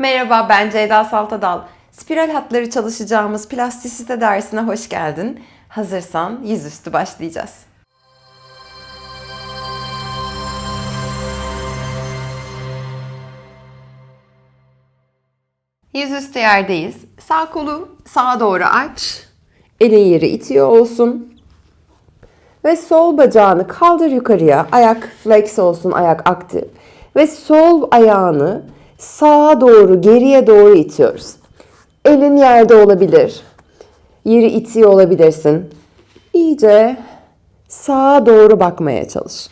Merhaba ben Ceyda Saltadal. Spiral hatları çalışacağımız plastisite dersine hoş geldin. Hazırsan yüzüstü başlayacağız. Yüzüstü yerdeyiz. Sağ kolu sağa doğru aç. Elin yeri itiyor olsun. Ve sol bacağını kaldır yukarıya. Ayak flex olsun, ayak aktif. Ve sol ayağını sağa doğru, geriye doğru itiyoruz. Elin yerde olabilir. Yeri itiyor olabilirsin. İyice sağa doğru bakmaya çalış.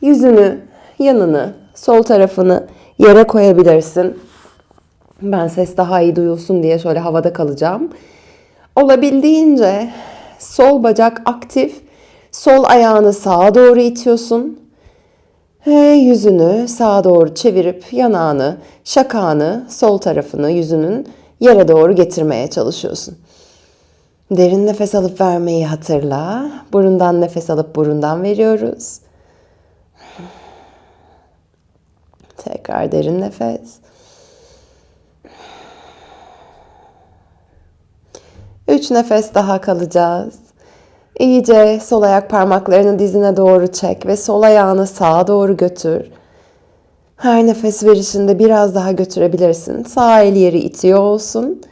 Yüzünü, yanını, sol tarafını yere koyabilirsin. Ben ses daha iyi duyulsun diye şöyle havada kalacağım. Olabildiğince sol bacak aktif, sol ayağını sağa doğru itiyorsun. Ve yüzünü sağa doğru çevirip yanağını, şakağını, sol tarafını yüzünün yere doğru getirmeye çalışıyorsun. Derin nefes alıp vermeyi hatırla. Burundan nefes alıp burundan veriyoruz. Tekrar derin nefes. Üç nefes daha kalacağız. İyice sol ayak parmaklarını dizine doğru çek ve sol ayağını sağa doğru götür. Her nefes verişinde biraz daha götürebilirsin. Sağ el yeri itiyor olsun.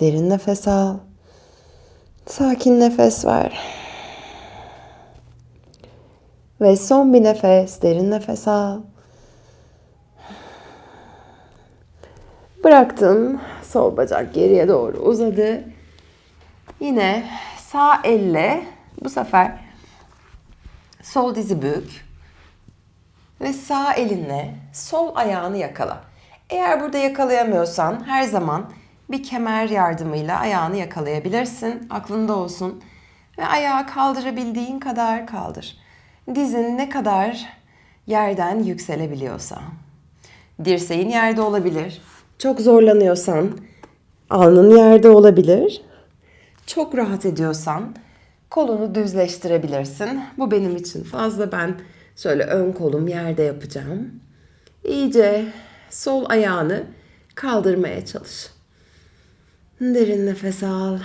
Derin nefes al. Sakin nefes ver. Ve son bir nefes, derin nefes al. Bıraktın. Sol bacak geriye doğru uzadı. Yine sağ elle bu sefer sol dizi bük ve sağ elinle sol ayağını yakala. Eğer burada yakalayamıyorsan her zaman bir kemer yardımıyla ayağını yakalayabilirsin. Aklında olsun. Ve ayağı kaldırabildiğin kadar kaldır. Dizin ne kadar yerden yükselebiliyorsa. Dirseğin yerde olabilir. Çok zorlanıyorsan alnın yerde olabilir. Çok rahat ediyorsan kolunu düzleştirebilirsin. Bu benim için fazla ben şöyle ön kolum yerde yapacağım. İyice sol ayağını kaldırmaya çalış. Derin nefes al.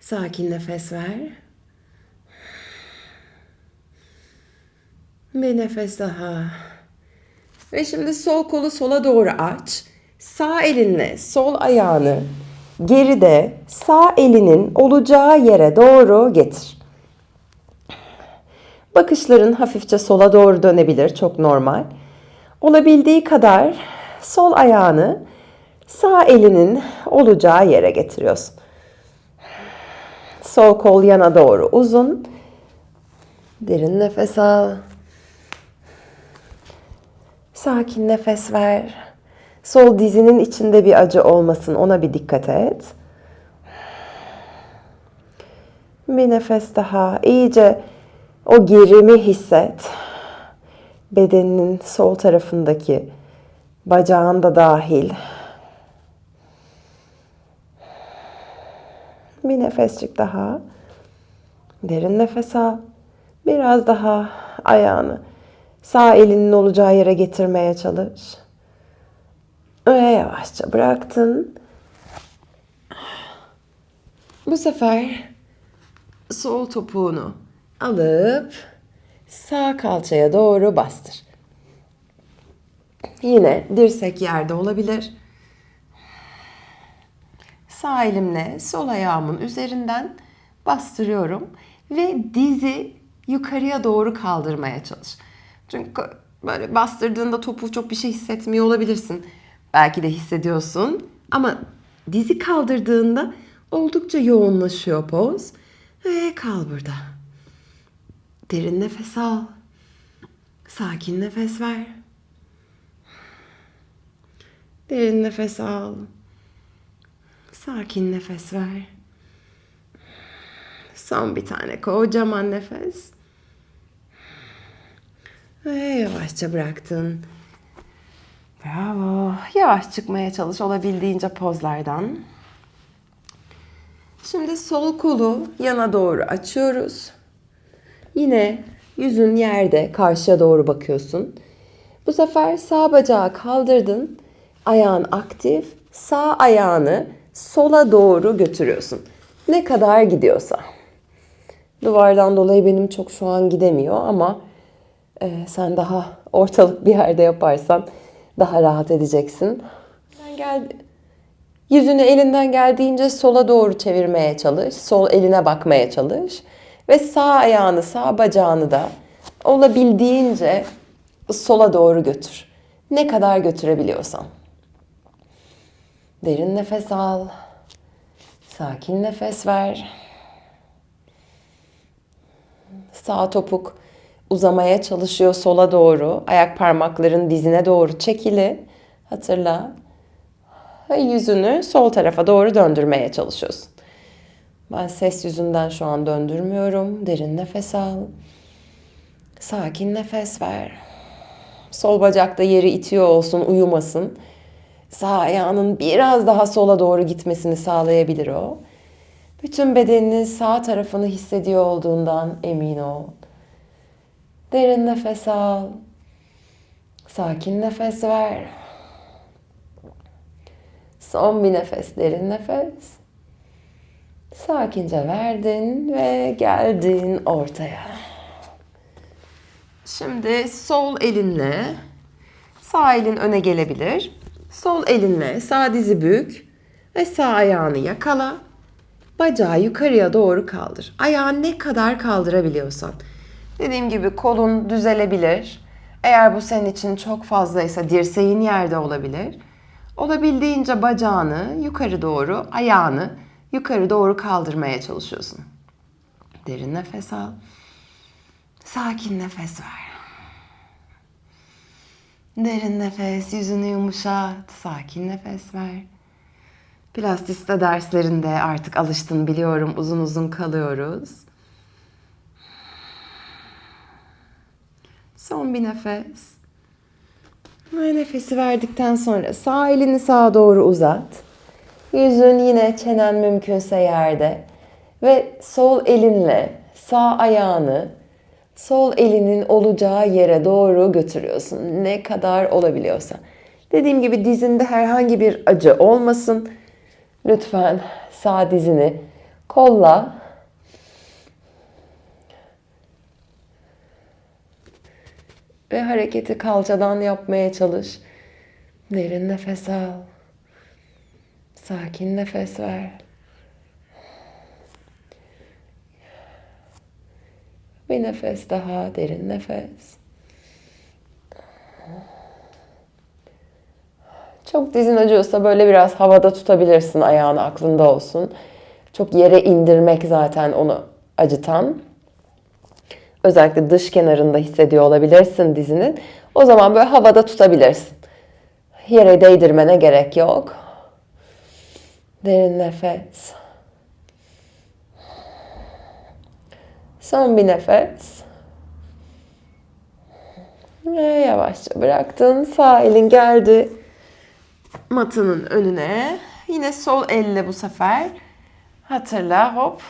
Sakin nefes ver. Bir nefes daha. Ve şimdi sol kolu sola doğru aç. Sağ elinle sol ayağını geride sağ elinin olacağı yere doğru getir. Bakışların hafifçe sola doğru dönebilir, çok normal. Olabildiği kadar sol ayağını sağ elinin olacağı yere getiriyorsun. Sol kol yana doğru uzun. Derin nefes al. Sakin nefes ver. Sol dizinin içinde bir acı olmasın ona bir dikkat et. Bir nefes daha. İyice o gerimi hisset. Bedeninin sol tarafındaki bacağın da dahil. Bir nefescik daha. Derin nefes al. Biraz daha ayağını sağ elinin olacağı yere getirmeye çalış. Ve yavaşça bıraktın. Bu sefer sol topuğunu alıp sağ kalçaya doğru bastır. Yine dirsek yerde olabilir. Sağ elimle sol ayağımın üzerinden bastırıyorum ve dizi yukarıya doğru kaldırmaya çalış. Çünkü böyle bastırdığında topuğu çok bir şey hissetmiyor olabilirsin. Belki de hissediyorsun ama dizi kaldırdığında oldukça yoğunlaşıyor poz. Ve kal burada. Derin nefes al. Sakin nefes ver. Derin nefes al. Sakin nefes ver. Son bir tane kocaman nefes. Ve yavaşça bıraktın. Bravo. Yavaş çıkmaya çalış olabildiğince pozlardan. Şimdi sol kolu yana doğru açıyoruz. Yine yüzün yerde karşıya doğru bakıyorsun. Bu sefer sağ bacağı kaldırdın. Ayağın aktif. Sağ ayağını sola doğru götürüyorsun. Ne kadar gidiyorsa. Duvardan dolayı benim çok şu an gidemiyor ama e, sen daha ortalık bir yerde yaparsan daha rahat edeceksin. Geldi. Yüzünü elinden geldiğince sola doğru çevirmeye çalış. Sol eline bakmaya çalış. Ve sağ ayağını, sağ bacağını da olabildiğince sola doğru götür. Ne kadar götürebiliyorsan. Derin nefes al. Sakin nefes ver. Sağ topuk uzamaya çalışıyor sola doğru. Ayak parmakların dizine doğru çekili. Hatırla. Yüzünü sol tarafa doğru döndürmeye çalışıyorsun. Ben ses yüzünden şu an döndürmüyorum. Derin nefes al. Sakin nefes ver. Sol bacakta yeri itiyor olsun, uyumasın. Sağ ayağının biraz daha sola doğru gitmesini sağlayabilir o. Bütün bedeninin sağ tarafını hissediyor olduğundan emin ol. Derin nefes al. Sakin nefes ver. Son bir nefes, derin nefes. Sakince verdin ve geldin ortaya. Şimdi sol elinle sağ elin öne gelebilir. Sol elinle sağ dizi bük ve sağ ayağını yakala. Bacağı yukarıya doğru kaldır. Ayağı ne kadar kaldırabiliyorsan. Dediğim gibi kolun düzelebilir. Eğer bu senin için çok fazlaysa dirseğin yerde olabilir. Olabildiğince bacağını yukarı doğru, ayağını yukarı doğru kaldırmaya çalışıyorsun. Derin nefes al. Sakin nefes ver. Derin nefes, yüzünü yumuşat, sakin nefes ver. Plastiste derslerinde artık alıştın biliyorum uzun uzun kalıyoruz. Son bir nefes. Ve nefesi verdikten sonra sağ elini sağa doğru uzat. Yüzün yine çenen mümkünse yerde. Ve sol elinle sağ ayağını sol elinin olacağı yere doğru götürüyorsun. Ne kadar olabiliyorsa. Dediğim gibi dizinde herhangi bir acı olmasın. Lütfen sağ dizini kolla. Ve hareketi kalçadan yapmaya çalış. Derin nefes al. Sakin nefes ver. Bir nefes daha, derin nefes. Çok dizin acıyorsa böyle biraz havada tutabilirsin ayağını aklında olsun. Çok yere indirmek zaten onu acıtan. Özellikle dış kenarında hissediyor olabilirsin dizinin. O zaman böyle havada tutabilirsin. Yere değdirmene gerek yok. Derin nefes. Son bir nefes. Ve yavaşça bıraktın. Sağ elin geldi matının önüne. Yine sol elle bu sefer. Hatırla hop.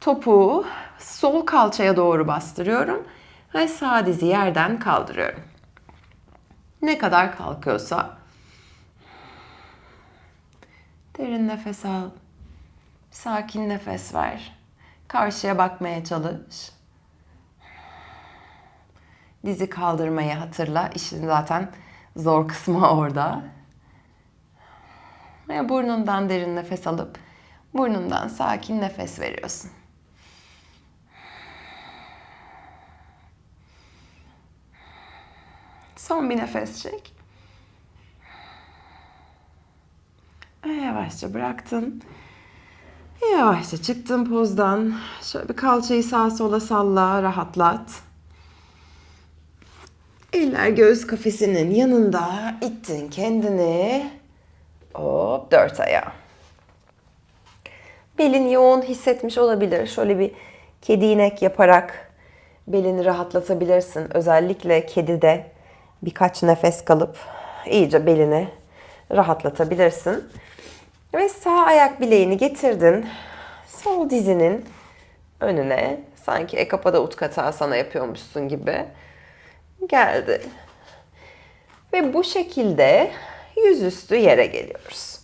Topuğu sol kalçaya doğru bastırıyorum. Ve sağ dizi yerden kaldırıyorum. Ne kadar kalkıyorsa. Derin nefes al. Sakin nefes ver. Karşıya bakmaya çalış. Dizi kaldırmayı hatırla. İşin zaten zor kısmı orada. Ve burnundan derin nefes alıp burnundan sakin nefes veriyorsun. Son bir nefes çek. Yavaşça bıraktın. Yavaşça çıktın pozdan. Şöyle bir kalçayı sağa sola salla, rahatlat. Eller göğüs kafesinin yanında ittin kendini. Hop dört ayağa. Belin yoğun hissetmiş olabilir. Şöyle bir kedi inek yaparak belini rahatlatabilirsin. Özellikle kedide birkaç nefes kalıp iyice belini rahatlatabilirsin. Ve sağ ayak bileğini getirdin. Sol dizinin önüne sanki ekapada utkata sana yapıyormuşsun gibi geldi. Ve bu şekilde yüzüstü yere geliyoruz.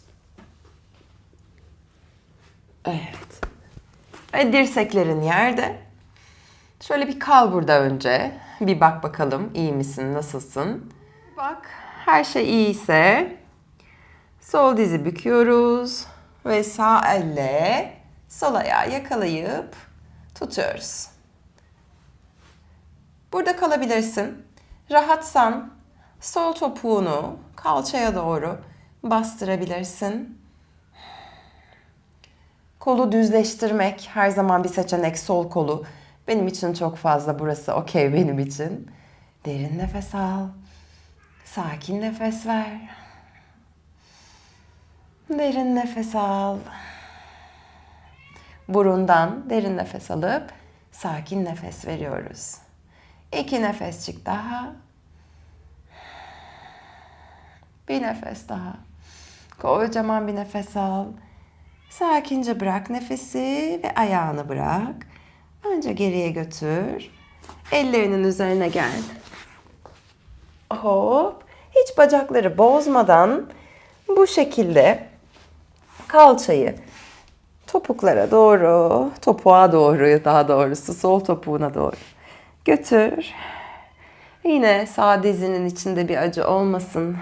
Evet. Ve dirseklerin yerde. Şöyle bir kal burada önce. Bir bak bakalım iyi misin, nasılsın? Bak her şey iyiyse sol dizi büküyoruz ve sağ elle sol ayağı yakalayıp tutuyoruz. Burada kalabilirsin. Rahatsan sol topuğunu kalçaya doğru bastırabilirsin. Kolu düzleştirmek her zaman bir seçenek sol kolu. Benim için çok fazla burası okey benim için. Derin nefes al. Sakin nefes ver. Derin nefes al. Burundan derin nefes alıp sakin nefes veriyoruz. İki nefesçik daha. Bir nefes daha. Kocaman bir nefes al. Sakince bırak nefesi ve ayağını bırak. Önce geriye götür. Ellerinin üzerine gel. Hop. Hiç bacakları bozmadan bu şekilde kalçayı topuklara doğru, topuğa doğru daha doğrusu sol topuğuna doğru götür. Yine sağ dizinin içinde bir acı olmasın.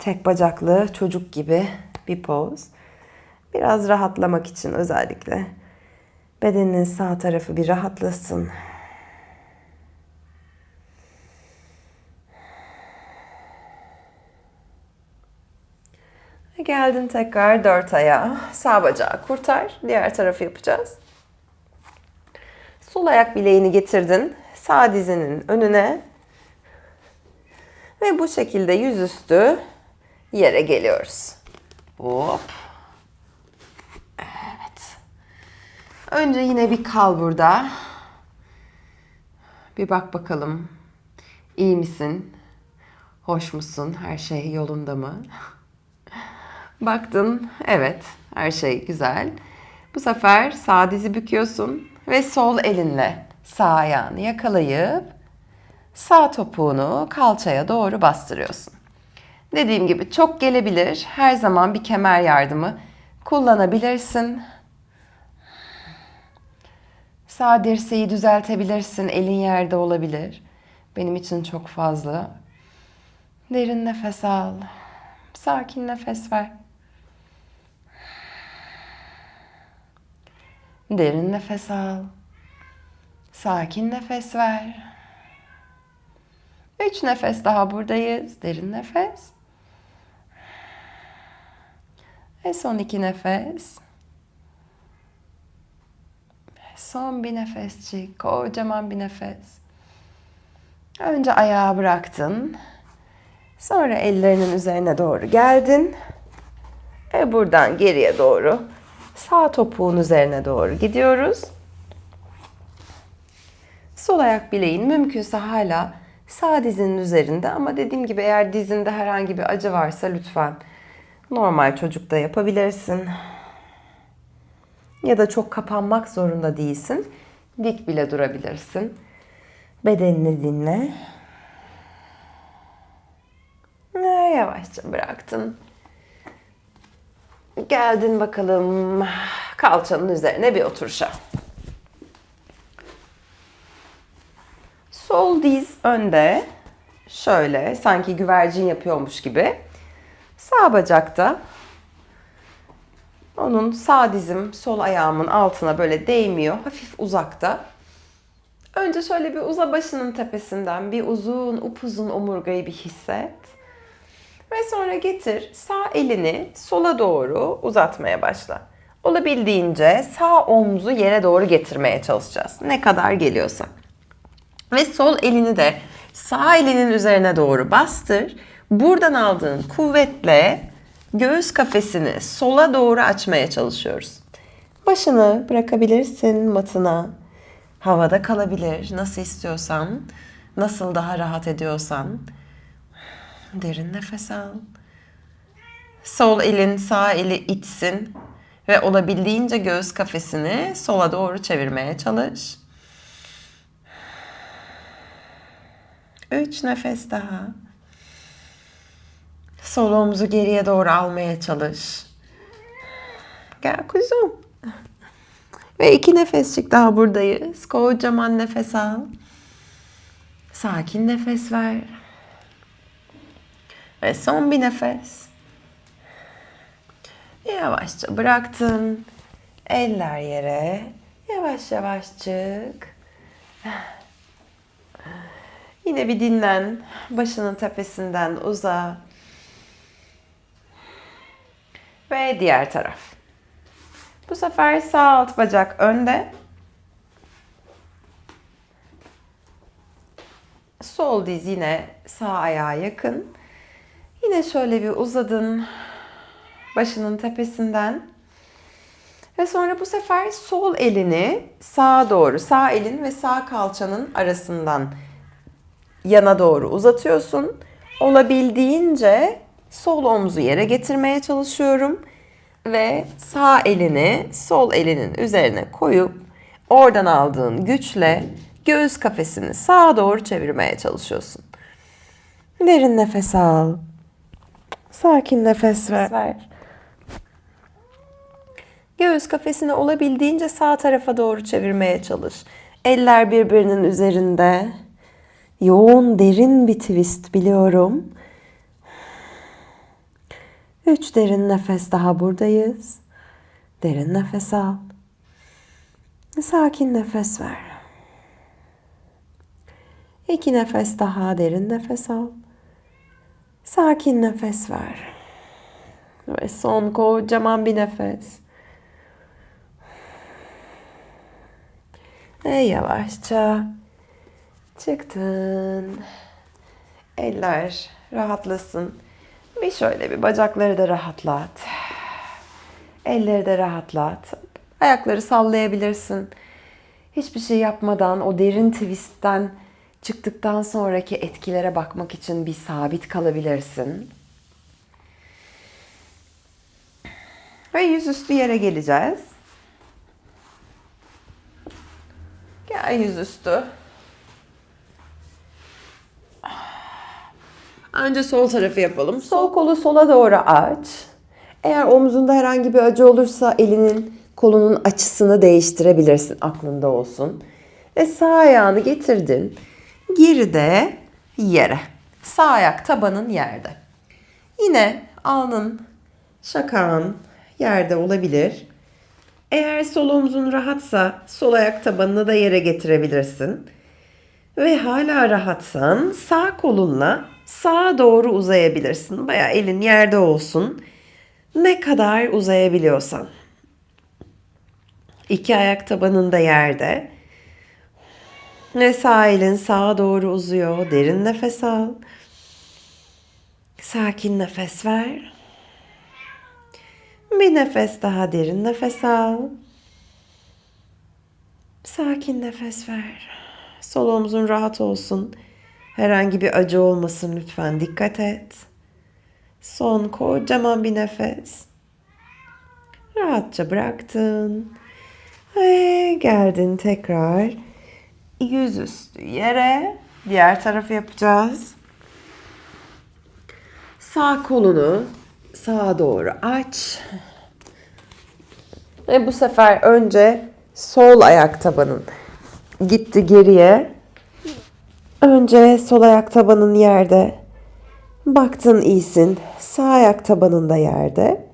Tek bacaklı çocuk gibi bir poz. Biraz rahatlamak için özellikle. Bedeninin sağ tarafı bir rahatlasın. Geldin tekrar dört ayağa. Sağ bacağı kurtar. Diğer tarafı yapacağız. Sol ayak bileğini getirdin. Sağ dizinin önüne. Ve bu şekilde yüzüstü yere geliyoruz. Hop. Evet. Önce yine bir kal burada. Bir bak bakalım. İyi misin? Hoş musun? Her şey yolunda mı? Baktın, evet, her şey güzel. Bu sefer sağ dizi büküyorsun ve sol elinle sağ ayağını yakalayıp sağ topuğunu kalçaya doğru bastırıyorsun. Dediğim gibi çok gelebilir. Her zaman bir kemer yardımı kullanabilirsin. Sağ dirseği düzeltebilirsin. Elin yerde olabilir. Benim için çok fazla. Derin nefes al. Sakin nefes ver. Derin nefes al. Sakin nefes ver. Üç nefes daha buradayız. Derin nefes. Ve son iki nefes. Son bir nefesçik. Kocaman bir nefes. Önce ayağı bıraktın. Sonra ellerinin üzerine doğru geldin. Ve buradan geriye doğru sağ topuğun üzerine doğru gidiyoruz. Sol ayak bileğin mümkünse hala sağ dizinin üzerinde ama dediğim gibi eğer dizinde herhangi bir acı varsa lütfen normal çocukta yapabilirsin. Ya da çok kapanmak zorunda değilsin. Dik bile durabilirsin. Bedenini dinle. Yavaşça bıraktın. Geldin bakalım kalçanın üzerine bir oturuşa. Sol diz önde. Şöyle sanki güvercin yapıyormuş gibi. Sağ bacakta onun sağ dizim sol ayağımın altına böyle değmiyor. Hafif uzakta. Önce şöyle bir uza başının tepesinden bir uzun upuzun omurgayı bir hisset. Ve sonra getir sağ elini sola doğru uzatmaya başla. Olabildiğince sağ omzu yere doğru getirmeye çalışacağız. Ne kadar geliyorsa. Ve sol elini de sağ elinin üzerine doğru bastır. Buradan aldığın kuvvetle göğüs kafesini sola doğru açmaya çalışıyoruz. Başını bırakabilirsin matına. Havada kalabilir nasıl istiyorsan, nasıl daha rahat ediyorsan. Derin nefes al. Sol elin sağ eli itsin ve olabildiğince göğüs kafesini sola doğru çevirmeye çalış. Üç nefes daha. Sol omuzu geriye doğru almaya çalış. Gel kuzum. Ve iki nefesçik daha buradayız. Kocaman nefes al. Sakin nefes ver. Ve son bir nefes. Yavaşça bıraktın. Eller yere. Yavaş yavaş çık. Yine bir dinlen. Başının tepesinden uza. Ve diğer taraf. Bu sefer sağ alt bacak önde. Sol diz yine sağ ayağa yakın. Yine şöyle bir uzadın. Başının tepesinden. Ve sonra bu sefer sol elini sağa doğru, sağ elin ve sağ kalçanın arasından yana doğru uzatıyorsun. Olabildiğince sol omuzu yere getirmeye çalışıyorum ve sağ elini sol elinin üzerine koyup oradan aldığın güçle göğüs kafesini sağa doğru çevirmeye çalışıyorsun. Derin nefes al. Sakin nefes ver. Göğüs kafesini olabildiğince sağ tarafa doğru çevirmeye çalış. Eller birbirinin üzerinde. Yoğun, derin bir twist biliyorum. Üç derin nefes daha buradayız. Derin nefes al. Sakin nefes ver. İki nefes daha derin nefes al. Sakin nefes ver. Ve son kocaman bir nefes. Ve yavaşça çıktın. Eller rahatlasın. Bir şöyle bir bacakları da rahatlat. Elleri de rahatlat. Ayakları sallayabilirsin. Hiçbir şey yapmadan o derin twistten çıktıktan sonraki etkilere bakmak için bir sabit kalabilirsin. Ve yüzüstü yere geleceğiz. Gel yüzüstü. Önce sol tarafı yapalım. Sol kolu sola doğru aç. Eğer omzunda herhangi bir acı olursa elinin kolunun açısını değiştirebilirsin. Aklında olsun. Ve sağ ayağını getirdin. Geride yere. Sağ ayak tabanın yerde. Yine alnın, şakağın yerde olabilir. Eğer sol omzun rahatsa sol ayak tabanını da yere getirebilirsin. Ve hala rahatsan sağ kolunla sağa doğru uzayabilirsin. Baya elin yerde olsun. Ne kadar uzayabiliyorsan. İki ayak tabanında yerde. Ve sağ elin sağa doğru uzuyor. Derin nefes al. Sakin nefes ver. Bir nefes daha derin nefes al. Sakin nefes ver. Sol omzun rahat olsun. Herhangi bir acı olmasın lütfen. Dikkat et. Son kocaman bir nefes. Rahatça bıraktın. Ve geldin tekrar yüzüstü yere. Diğer tarafı yapacağız. Sağ kolunu sağa doğru aç. Ve bu sefer önce sol ayak tabanın gitti geriye. Önce sol ayak tabanın yerde. Baktın iyisin. Sağ ayak tabanın da yerde.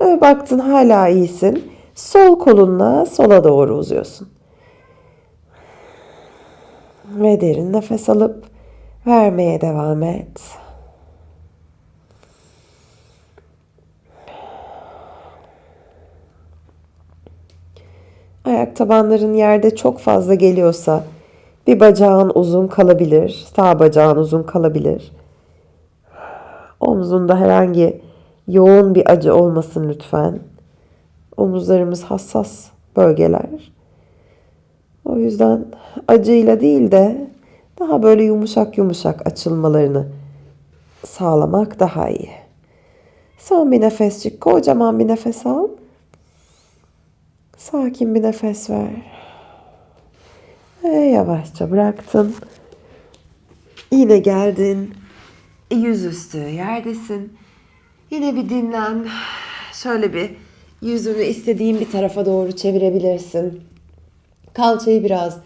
Ve baktın hala iyisin. Sol kolunla sola doğru uzuyorsun. Ve derin nefes alıp vermeye devam et. Ayak tabanların yerde çok fazla geliyorsa bir bacağın uzun kalabilir, sağ bacağın uzun kalabilir. Omzunda herhangi yoğun bir acı olmasın lütfen. Omuzlarımız hassas bölgeler. O yüzden acıyla değil de daha böyle yumuşak yumuşak açılmalarını sağlamak daha iyi. Son bir nefescik, kocaman bir nefes al. Sakin bir nefes ver. Ve yavaşça bıraktın. Yine geldin. Yüzüstü yerdesin. Yine bir dinlen. Şöyle bir yüzünü istediğin bir tarafa doğru çevirebilirsin. Kalçayı biraz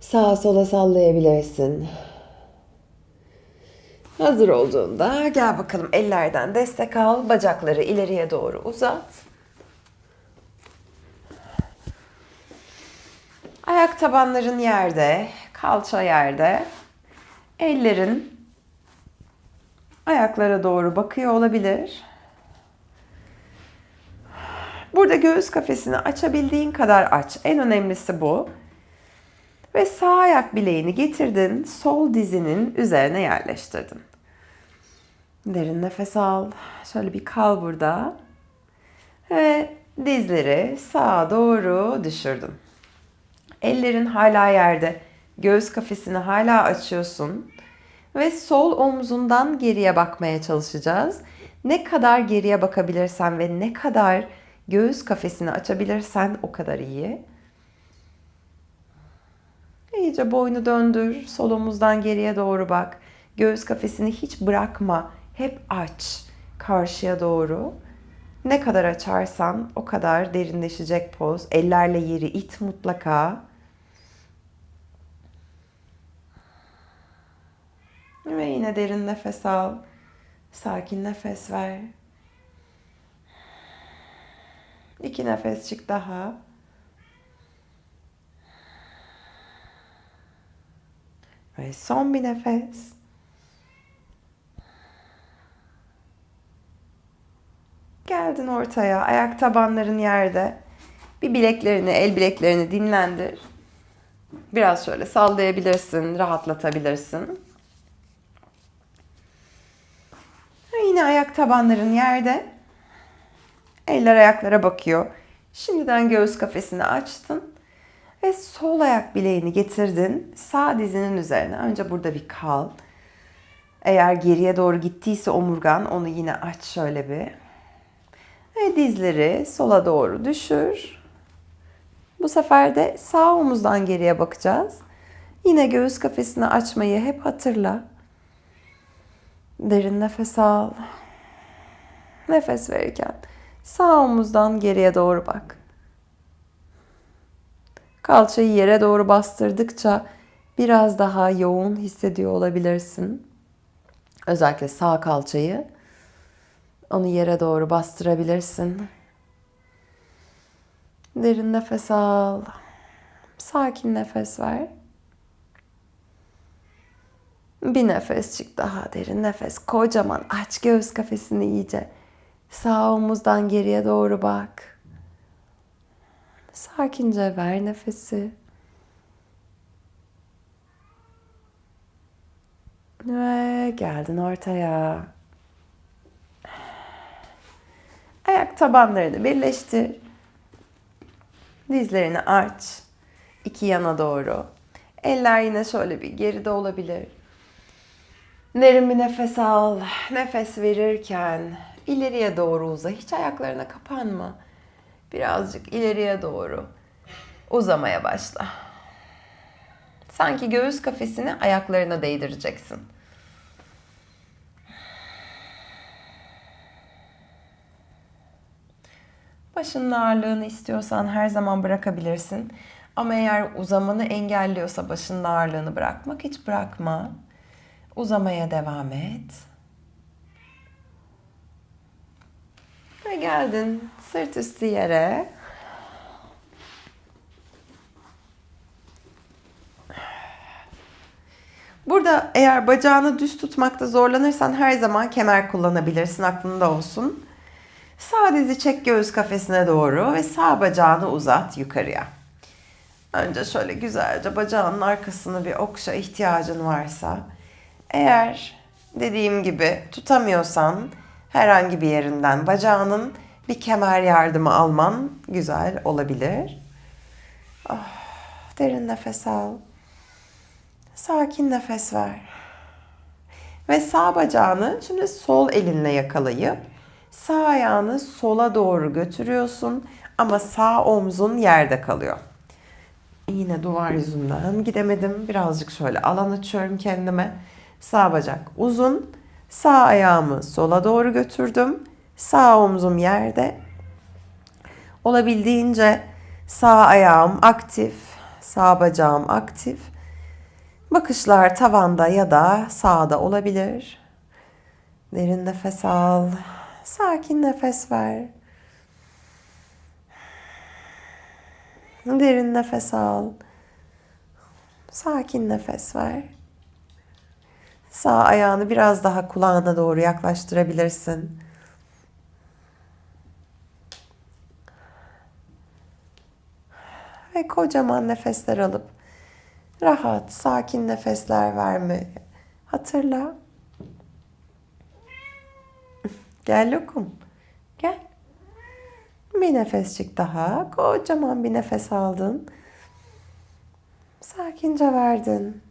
sağa sola sallayabilirsin. Hazır olduğunda gel bakalım ellerden destek al. Bacakları ileriye doğru uzat. Ayak tabanların yerde, kalça yerde. Ellerin ayaklara doğru bakıyor olabilir. Burada göğüs kafesini açabildiğin kadar aç. En önemlisi bu. Ve sağ ayak bileğini getirdin, sol dizinin üzerine yerleştirdin. Derin nefes al. Şöyle bir kal burada. Ve dizleri sağa doğru düşürdün. Ellerin hala yerde. Göğüs kafesini hala açıyorsun. Ve sol omzundan geriye bakmaya çalışacağız. Ne kadar geriye bakabilirsen ve ne kadar göğüs kafesini açabilirsen o kadar iyi. İyice boynu döndür. Sol omuzdan geriye doğru bak. Göğüs kafesini hiç bırakma. Hep aç karşıya doğru. Ne kadar açarsan o kadar derinleşecek poz. Ellerle yeri it mutlaka. Ve yine derin nefes al. Sakin nefes ver. İki nefes çık daha. Ve son bir nefes. Geldin ortaya. Ayak tabanların yerde. Bir bileklerini, el bileklerini dinlendir. Biraz şöyle sallayabilirsin, rahatlatabilirsin. Ve yine ayak tabanların yerde. Eller ayaklara bakıyor. Şimdiden göğüs kafesini açtın. Ve sol ayak bileğini getirdin. Sağ dizinin üzerine. Önce burada bir kal. Eğer geriye doğru gittiyse omurgan onu yine aç şöyle bir. Ve dizleri sola doğru düşür. Bu sefer de sağ omuzdan geriye bakacağız. Yine göğüs kafesini açmayı hep hatırla. Derin nefes al. Nefes verirken sağ omuzdan geriye doğru bak. Kalçayı yere doğru bastırdıkça biraz daha yoğun hissediyor olabilirsin. Özellikle sağ kalçayı. Onu yere doğru bastırabilirsin. Derin nefes al. Sakin nefes ver. Bir nefes çık daha derin nefes. Kocaman aç göğüs kafesini iyice. Sağ omuzdan geriye doğru bak. Sakince ver nefesi. Ve geldin ortaya. Ayak tabanlarını birleştir. Dizlerini aç. İki yana doğru. Eller yine şöyle bir geride olabilir. Derin bir nefes al. Nefes verirken ileriye doğru uza. Hiç ayaklarına kapanma. Birazcık ileriye doğru uzamaya başla. Sanki göğüs kafesini ayaklarına değdireceksin. Başının ağırlığını istiyorsan her zaman bırakabilirsin. Ama eğer uzamanı engelliyorsa başının ağırlığını bırakmak hiç bırakma. Uzamaya devam et. Ve geldin sırt üstü yere. Burada eğer bacağını düz tutmakta zorlanırsan her zaman kemer kullanabilirsin aklında olsun. Sağ dizi çek göğüs kafesine doğru ve sağ bacağını uzat yukarıya. Önce şöyle güzelce bacağının arkasını bir okşa ihtiyacın varsa. Eğer dediğim gibi tutamıyorsan herhangi bir yerinden bacağının bir kemer yardımı alman güzel olabilir. Oh, derin nefes al. Sakin nefes ver. Ve sağ bacağını şimdi sol elinle yakalayıp sağ ayağını sola doğru götürüyorsun ama sağ omzun yerde kalıyor. Yine duvar yüzünden gidemedim. Birazcık şöyle alan açıyorum kendime. Sağ bacak uzun, Sağ ayağımı sola doğru götürdüm. Sağ omzum yerde. Olabildiğince sağ ayağım aktif, sağ bacağım aktif. Bakışlar tavanda ya da sağda olabilir. Derin nefes al. Sakin nefes ver. Derin nefes al. Sakin nefes ver. Sağ ayağını biraz daha kulağına doğru yaklaştırabilirsin. Ve kocaman nefesler alıp rahat, sakin nefesler verme. Hatırla. Gel lokum. Gel. Bir nefesçik daha. Kocaman bir nefes aldın. Sakince verdin.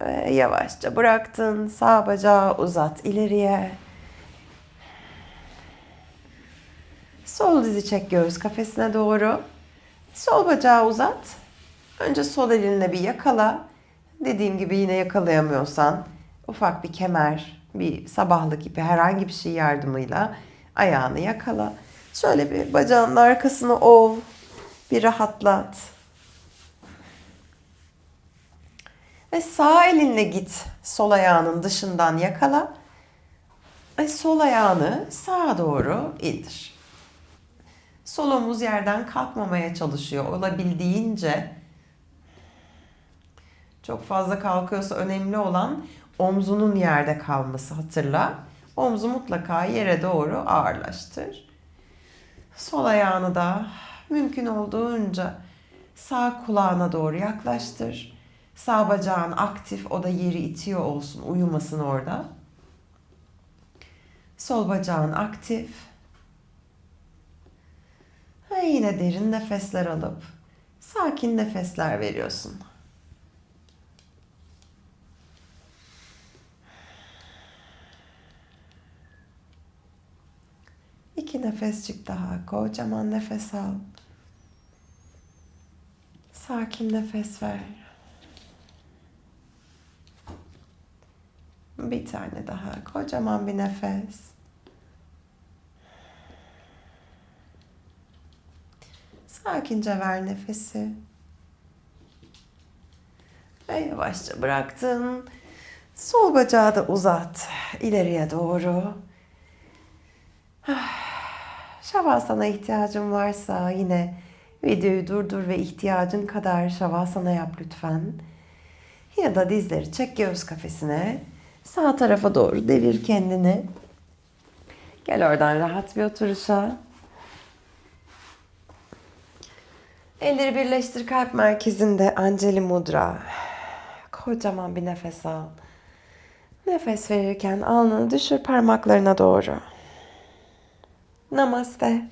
Ve yavaşça bıraktın. Sağ bacağı uzat ileriye. Sol dizi çek göğüs kafesine doğru. Sol bacağı uzat. Önce sol elinle bir yakala. Dediğim gibi yine yakalayamıyorsan ufak bir kemer, bir sabahlık ipi herhangi bir şey yardımıyla ayağını yakala. Şöyle bir bacağının arkasını ov. Bir rahatlat. Ve sağ elinle git sol ayağının dışından yakala. Ve sol ayağını sağa doğru indir. Sol omuz yerden kalkmamaya çalışıyor. Olabildiğince çok fazla kalkıyorsa önemli olan omzunun yerde kalması hatırla. Omzu mutlaka yere doğru ağırlaştır. Sol ayağını da mümkün olduğunca sağ kulağına doğru yaklaştır. Sağ bacağın aktif, o da yeri itiyor olsun, uyumasın orada. Sol bacağın aktif. Ve yine derin nefesler alıp sakin nefesler veriyorsun. İki nefescik daha. Kocaman nefes al. Sakin nefes ver. Bir tane daha. Kocaman bir nefes. Sakince ver nefesi. Ve yavaşça bıraktın. Sol bacağı da uzat. ileriye doğru. Şavasana ihtiyacın varsa yine videoyu durdur ve ihtiyacın kadar şavasana yap lütfen. Ya da dizleri çek göğüs kafesine. Sağ tarafa doğru devir kendini. Gel oradan rahat bir oturuşa. Elleri birleştir kalp merkezinde Anjali Mudra. Kocaman bir nefes al. Nefes verirken alnını düşür parmaklarına doğru. Namaste.